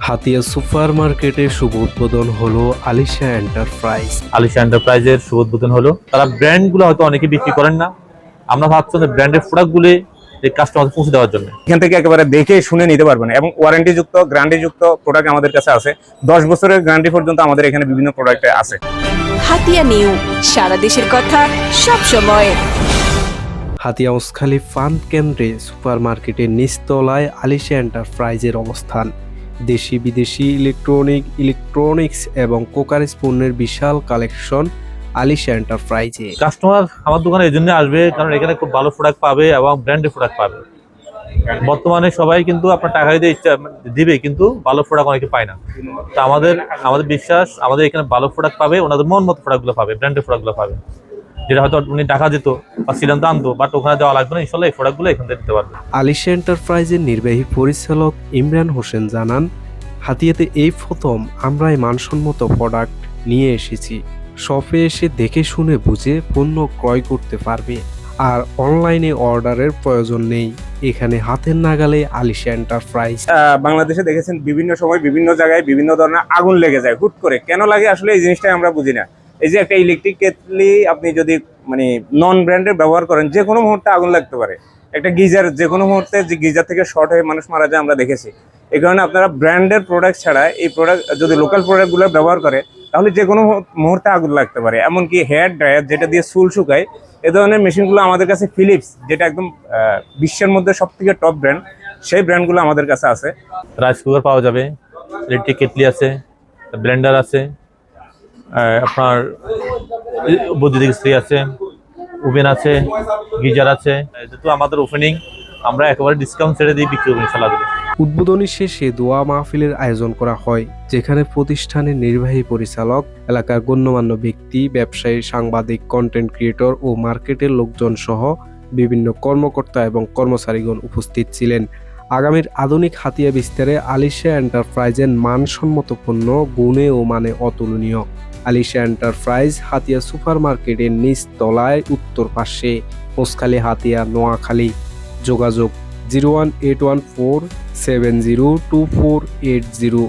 Hatiya super মার্কেটের শুভ উদ্বোধন হলো আলিশা এন্টারপ্রাইজ। আলিশা এন্টারপ্রাইজের শুভ উদ্বোধন হলো। তারা ব্র্যান্ডগুলো হয়তো অনেকে বিক্রি করেন না। আমরা ভাবছি যে ব্র্যান্ডের প্রোডাক্টগুলি এই কাস্টমার পৌঁছে দেওয়ার জন্য। এখান থেকে একেবারে দেখে শুনে নিতে পারবেন এবং ওয়ারেন্টি যুক্ত গ্যারান্টি যুক্ত প্রোডাক্ট আমাদের কাছে আছে। দশ বছরের গ্যারান্টি পর্যন্ত আমাদের এখানে বিভিন্ন প্রোডাক্ট আছে। হাতিয়া নিউ সারা দেশের কথা সব সময়। হাতিয়া ওসখালী ফান্ড কেন্দ্রে সুপার মার্কেটের নিচতলায় আলিশা এন্টারপ্রাইজের অবস্থান। দেশি বিদেশি ইলেকট্রনিক ইলেকট্রনিক্স এবং কোকারিস পণ্যের বিশাল কালেকশন আলিশা এন্টারপ্রাইজে কাস্টমার আমার দোকানে এই জন্য আসবে, কারণ এখানে খুব ভালো প্রোডাক্ট পাবে এবং ব্র্যান্ডেড প্রোডাক্ট পাবে। বর্তমানে সবাই কিন্তু আপনার টাকা দিতে ইচ্ছা, দিবে, কিন্তু ভালো প্রোডাক্ট অনেকে পায় না। তো আমাদের আমাদের বিশ্বাস, আমাদের এখানে ভালো প্রোডাক্ট পাবে, ওনাদের মন মতো প্রোডাক্টগুলো পাবে ব্র্যান্ডেড প্রোডাক্টগুলো পাবে। যেটা হয়তো উনি টাকা দিত বা সিদ্ধান্ত আনতো বাট ওখানে দেওয়া লাগবে না ইনশাল্লাহ এই প্রোডাক্টগুলো এখান থেকে দিতে পারবে। আলিশা এন্টারপ্রাইজের নির্বাহী পরিচালক ইমরান হোসেন জানান হাতিয়াতে এই প্রথম আমরাই মানসম্মত প্রোডাক্ট নিয়ে এসেছি। শপে এসে দেখে শুনে বুঝে পণ্য ক্রয় করতে পারবে। আর অনলাইনে অর্ডারের প্রয়োজন নেই। এখানে হাতের নাগালে আলিশা এন্টারপ্রাইজ বাংলাদেশে দেখেছেন বিভিন্ন সময় বিভিন্ন জায়গায় বিভিন্ন ধরনের আগুন লেগে যায় হুট করে। কেন লাগে? আসলে এই জিনিসটাই আমরা বুঝি না। এই যে একটা ইলেকট্রিক কেটলি আপনি যদি মানে নন ব্র্যান্ডের ব্যবহার করেন যে কোনো মুহূর্তে আগুন লাগতে পারে। একটা গিজার যে কোনো মুহূর্তে যে গিজার থেকে শর্ট হয়ে মানুষ মারা যায় আমরা দেখেছি। এই কারণে আপনারা ব্র্যান্ডের প্রোডাক্ট ছাড়া এই প্রোডাক্ট যদি লোকাল প্রোডাক্টগুলো ব্যবহার করে, তাহলে যে কোনো মুহূর্তে আগুন লাগতে পারে। এমনকি হেয়ার ড্রায়ার যেটা দিয়ে চুল শুকায়, এ ধরনের মেশিনগুলো আমাদের কাছে ফিলিপস যেটা একদম বিশ্বের মধ্যে সব থেকে টপ ব্র্যান্ড সেই ব্র্যান্ডগুলো আমাদের কাছে আছে। রাইস কুকার পাওয়া যাবে ইলেকট্রিক কেটলি আছে ব্লেন্ডার আছে। আপনার বৈদ্যুতিক স্ত্রী আছে, ওভেন আছে, গিজার আছে। যেহেতু আমাদের ওপেনিং আমরা একেবারে ডিসকাউন্ট ছেড়ে দিয়ে বিক্রি করব ইনশাল্লাহ দিলে উদ্বোধনী শেষে দোয়া মাহফিলের আয়োজন করা হয়, যেখানে প্রতিষ্ঠানের নির্বাহী পরিচালক, এলাকার গণ্যমান্য ব্যক্তি, ব্যবসায়ী, সাংবাদিক কন্টেন্ট ক্রিয়েটর ও মার্কেটের লোকজন সহ বিভিন্ন কর্মকর্তা এবং কর্মচারীগণ উপস্থিত ছিলেন। আগামীর আধুনিক হাতিয়া বিস্তারে আলিশা এন্টারপ্রাইজের মানসম্মত পণ্য, গুণে ও মানে অতুলনীয়। আলিশা এন্টারপ্রাইজ হাতিয়া সুপার মার্কেটের নিচ তলায় উত্তর পাশে ওসখালী হাতিয়া নোয়াখালী। যোগাযোগ zero one eight one four seven zero two four eight zero.